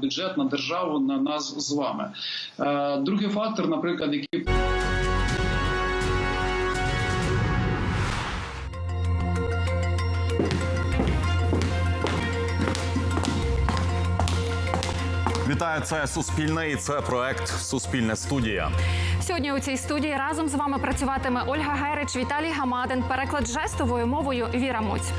бюджет, на державу, на нас з вами. Е, Другий фактор, наприклад, який Вітаю, це Суспільне і це проект Суспільне студія. Сьогодні у цій студії разом з вами працюватиме Ольга Герич, Віталій Гамадин, переклад жестовою мовою Віра Муць.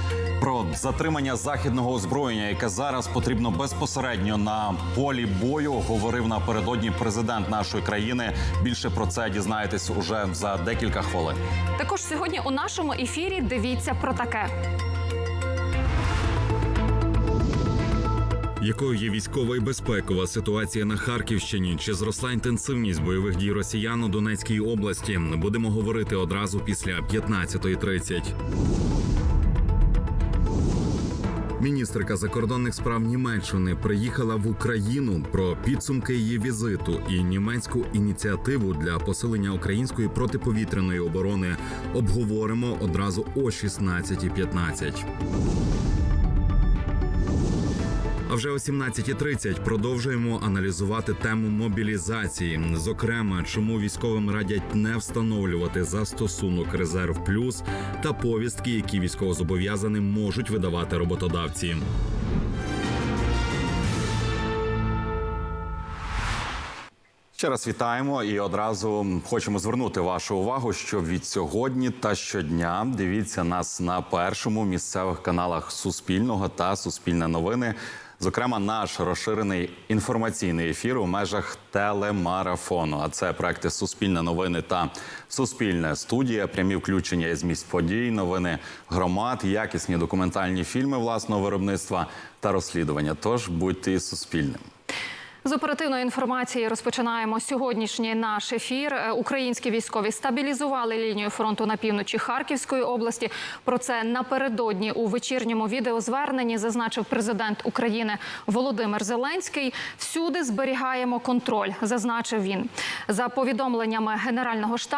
Про затримання західного озброєння, яке зараз потрібно безпосередньо на полі бою, говорив напередодні президент нашої країни. Більше про це дізнаєтесь уже за декілька хвилин. Також сьогодні у нашому ефірі дивіться про таке. Якою є військова і безпекова ситуація на Харківщині? Чи зросла інтенсивність бойових дій росіян у Донецькій області? Будемо говорити одразу після 15.30. Міністрика закордонних справ Німеччини приїхала в Україну про підсумки її візиту і німецьку ініціативу для посилення української протиповітряної оборони. Обговоримо одразу о 16.15. А вже о 17.30 продовжуємо аналізувати тему мобілізації. Зокрема, чому військовим радять не встановлювати застосунок резерв плюс та повістки, які військовозобов'язаним можуть видавати роботодавці. Ще раз вітаємо і одразу хочемо звернути вашу увагу, що від сьогодні та щодня дивіться нас на першому місцевих каналах Суспільного та Суспільне новини. Зокрема, наш розширений інформаційний ефір у межах телемарафону. А це проекти Суспільне новини та Суспільне студія, прямі включення із місць подій, новини громад, якісні документальні фільми власного виробництва та розслідування. Тож будьте із суспільним. З оперативної інформації розпочинаємо сьогоднішній наш ефір. Е, Українські військові стабілізували лінію фронту на півночі Харківської області. Про це напередодні у вечірньому відеозверненні зазначив президент України Володимир Зеленський. Всюди зберігаємо контроль, зазначив він. За повідомленнями Генерального штабу.